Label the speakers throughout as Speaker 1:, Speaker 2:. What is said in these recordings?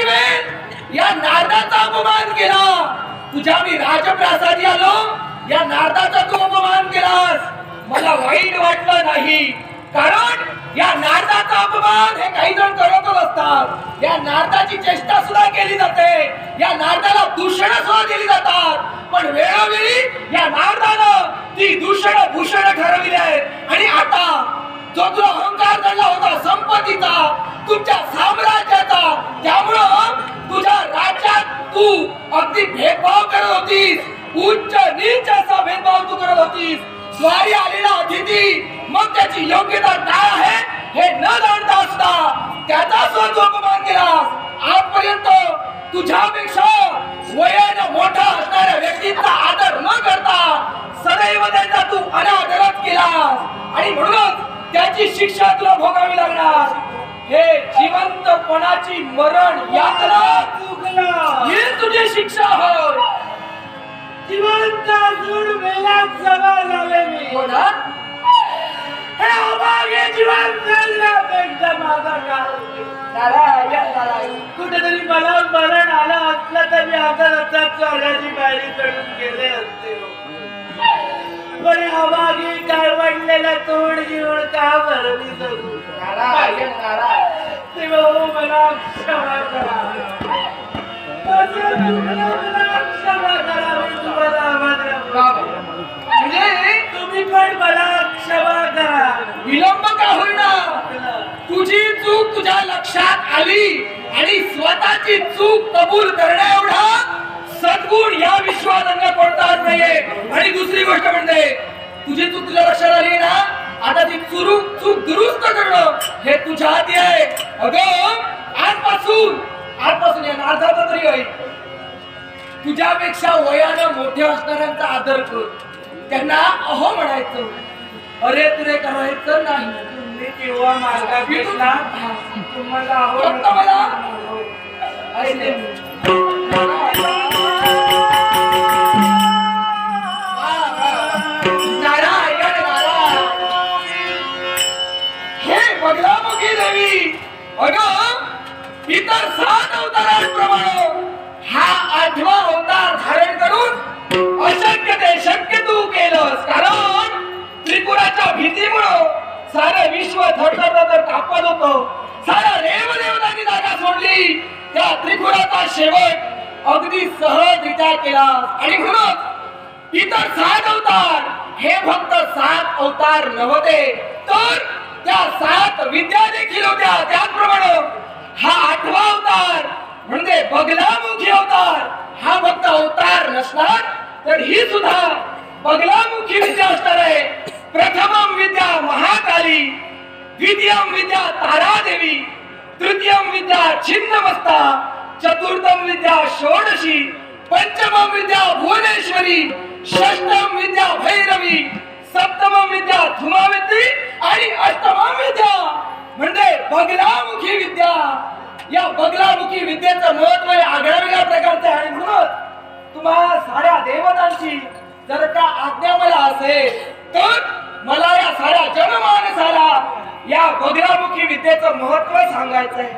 Speaker 1: एक या नारदाचा अपमान केला. तुझ्या मी राजप्रासादी आलो. या नारदाचा तू अपमान केलास. मला वाईट वाटलं नाही. कारण या नारदाचा अपमान हे काही जण करतच असतात. या नारदाची चेष्टा सुद्धा केली जाते. या नारदाला दूषण सुद्धा दिली जातात. पण वेळोवेळी या नारदानं ती दूषण भूषण ठरविली आहेत. आणि आता जो तुला अहंकार झाला होता संपत्तीचा तुमच्या साम्राज्याचा त्यामुळे तू अगदी भेदभाव करत होतीस. उच्च नीच असा भेदभाव तू करत होतीस. स्वारी आलेला अतिथी मग त्याची योग्यता काय आहे हे न जाणता असता त्याचा सुद्धा अपमान केलास. आजपर्यंत तुझ्यापेक्षा वयाने मोठा असणाऱ्या व्यक्तींचा आदर न करता सदैव त्याचा तू अनादरच केलास. आणि म्हणूनच त्याची शिक्षा तुला भोगावी लागणार. जिवंतपणाची मरण
Speaker 2: चुकला
Speaker 1: ही तुझी शिक्षा होय.
Speaker 2: जिवंत असून मेलात जमा झाले मी.
Speaker 1: हो ना?
Speaker 2: हे अभागे जीवन जगण्यापेक्षा माझा काळ. कुठेतरी मला मरण आलं असलं तर मी आता रथात स्वर्गाची पायरी चढून गेले असते. हो. पण अभागी काय वाटलेला तोड घेऊन का भरली जगू
Speaker 1: नारायण नारायण
Speaker 2: तेव्हा हो मला क्षमा करा माझं चुकलं, मला क्षमा करा मी तुम्हाला आवाज
Speaker 1: म्हणजे
Speaker 2: तुम्ही पण मला क्षमा करा
Speaker 1: विलंब का होईना? तुझी चूक तुझ्या लक्षात आली आणि स्वतःची चूक कबूल करण्या एवढा सद्गुण या विश्वात अन्य कोणताच नाहीये आणि दुसरी गोष्ट म्हणजे तुझी चूक तुझ्या लक्षात आली ना आता ती चुरूक तुझ्यापेक्षा वयानं मोठे असणाऱ्यांचा आदर कर. त्यांना अहो म्हणायचं. अरे तुरे करायचं नाही.
Speaker 2: तुम्ही किंवा मार्गा तुम्हाला
Speaker 1: मला हे अगं इतर सात अवतारांप्रमाणे हा आठवा करून अशक्य ते शक्य तू केलंस. कारण त्रिपुराच्या भीतीमुळं सारं विश्व थरथर कापत होत. सारा देव जागा सोडली. त्या त्रिपुराचा शेवट अगदी सहजरित्या केला. आणि म्हणून इतर सात अवतार हे फक्त सात अवतार नव्हते तर त्या सात विद्या देखील होत्या. त्याचप्रमाणे हा आठवा अवतार म्हणजे बगलामुखी अवतार हा फक्त अवतार नसणार तर ही सुद्धा बगलामुखी विद्या असणार आहे प्रथम विद्या महाकाली द्वितीयम विद्या तारादेवी तृतीयम विद्या छिन्नमस्ता चतुर्थम विद्या षोडशी पंचमम विद्या भुवनेश्वरी षष्टम विद्या भैरवी सप्तमम विद्या धुमावित्री आणि अष्टमम विद्या. म्हणजे बगलामुखी विद्या. या बगलामुखी विद्येचं महत्त्व हे आगळ्या वेगळ्या प्रकारचं आहे. आणि म्हणून तुम्हा साऱ्या देवतांची जर का आज्ञा मला असेल तर मला या साऱ्या जनमानसाला या बगलामुखी विद्येचं महत्त्व सांगायचंय.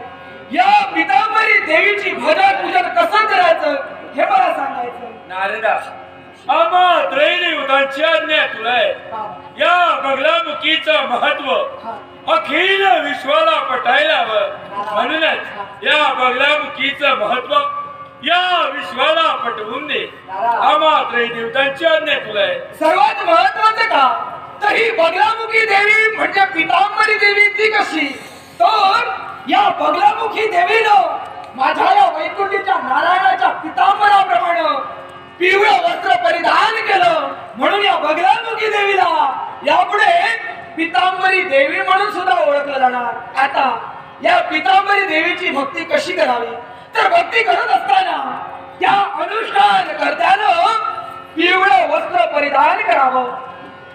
Speaker 1: या पितांबरी देवीची भजन पूजन कसं करायचं हे मला सांगायचं
Speaker 3: नारदा आम्हा त्रैदेवतांची आज्ञा तुला आहे या बगलामुखीचं महत्त्व अखिल विश्वाला पटायला हवं. म्हणूनच या बगलामुखीचं महत्त्व या विश्वाला पटवून दे. आम्हा त्रैदेवतांची आज्ञा तुला आहे
Speaker 1: सर्वात महत्वाचं का? तर ही बगलामुखी देवी म्हणजे पितांबरी देवी ती कशी? तर या बगलामुखी देवीनं माझ्या या वैकुंठीच्या नारायणाच्या पितांबराप्रमाणे पिवळं वस्त्र परिधान केलं. म्हणून या बगलामुखी देवीला यापुढे पितांबरी देवी म्हणून सुद्धा ओळखलं जाणार. आता या पितांबरी देवीची भक्ती कशी करावी? तर भक्ती करत असताना त्या अनुष्ठान करताना पिवळं वस्त्र परिधान करावं.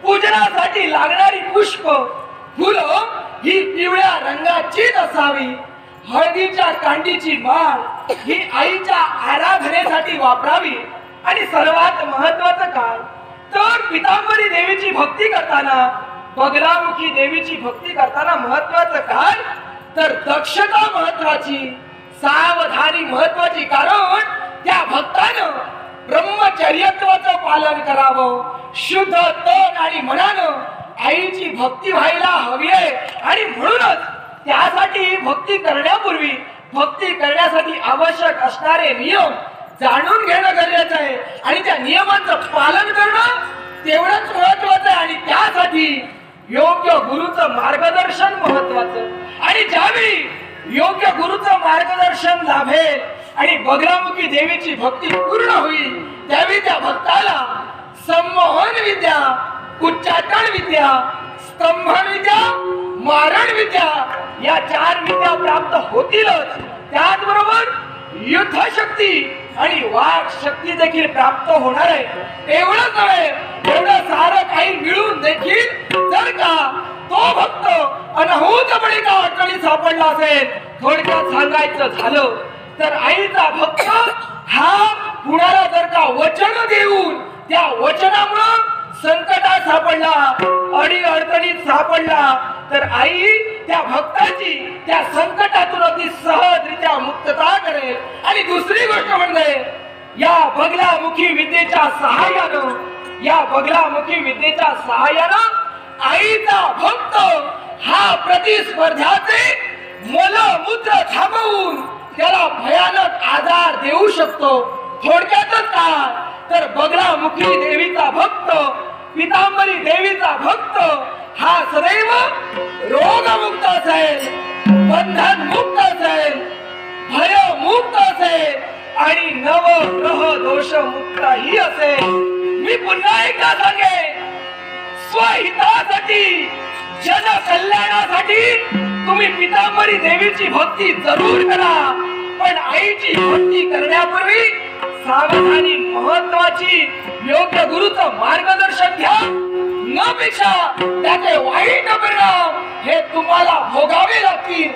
Speaker 1: पूजनासाठी लागणारी पुष्प फुलं ही पिवळ्या रंगाचीच असावी. हळदीच्या कांडीची माळ ही आईच्या आराधनेसाठी वापरावी. आणि सर्वात महत्वाचं काय तर पितांबरी देवीची भक्ती करताना बगलामुखी देवीची भक्ती करताना महत्वाचं काय तर दक्षता महत्वाची सावधानी महत्वाची कारण त्या भक्तानं ब्रह्मचर्यत्वाचं पालन करावं शुद्ध तन आणि मनानं आईची भक्ती व्हायला हवी आहे. आणि म्हणूनच त्यासाठी भक्ती करण्यापूर्वी भक्ती करण्यासाठी आवश्यक असणारे नियम जाणून घेणं गरजेचं आहे. आणि त्या नियमांचं पालन करणं तेवढंच महत्वाचं आहे. आणि त्यासाठी योग्य गुरुचं मार्गदर्शन महत्वाचं आणि ज्यावेळी योग्य गुरुचं मार्गदर्शन लाभेल आणि बगरामुखी देवीची भक्ती पूर्ण होईल त्यावेळी त्या भक्ताला संमोहन विद्या उच्चाटन विद्या स्तंभन विद्या मारण विद्या या चार विद्या प्राप्त होतीलच. त्याचबरोबर युद्ध शक्ती आणि वाक शक्ती देखील प्राप्त होणार आहे. एवढंच नव्हे एवढं सारं काही मिळून देखील जर का तो भक्त अनहूतपणे का अडचणी सापडला असेल थोडक्यात सांगायचं झालं तर आईचा भक्त हा कुणाला जर का वचन देऊन त्या वचनामुळं संकटात सापडला अडी अडचणीत सापडला तर आई त्या भक्ताची त्या संकटातून अगदी सहज आणि दुसरी गोष्ट म्हणजे या बगलामुखी विद्येच्या सहाय्यानं या बगलामुखी विद्येच्या सहाय्यानं आईचा भक्त हा प्रतिस्पर्ध्याचे मलमूत्र थांबवून त्याला भयानक आजार देऊ शकतो. थोडक्यातच काय तर बगलामुखी देवीचा भक्त पितांबरी देवीचा भक्त हा सदैव रोगमुक्त असेल बंधन मुक्त असेल भय मुक्त असेल आणि नवग्रह दोष मुक्तही असेल. मी पुन्हा एकदा सांगे स्वहितासाठी जन कल्याणासाठी तुम्ही पितांबरी देवीची भक्ती जरूर करा. पण आईची भक्ती करण्यापूर्वी सावधानी महत्वाची योग्य गुरुचं मार्गदर्शन घ्या. न पेक्षा त्याचे वाईट परिणाम हे तुम्हाला भोगावे लागतील.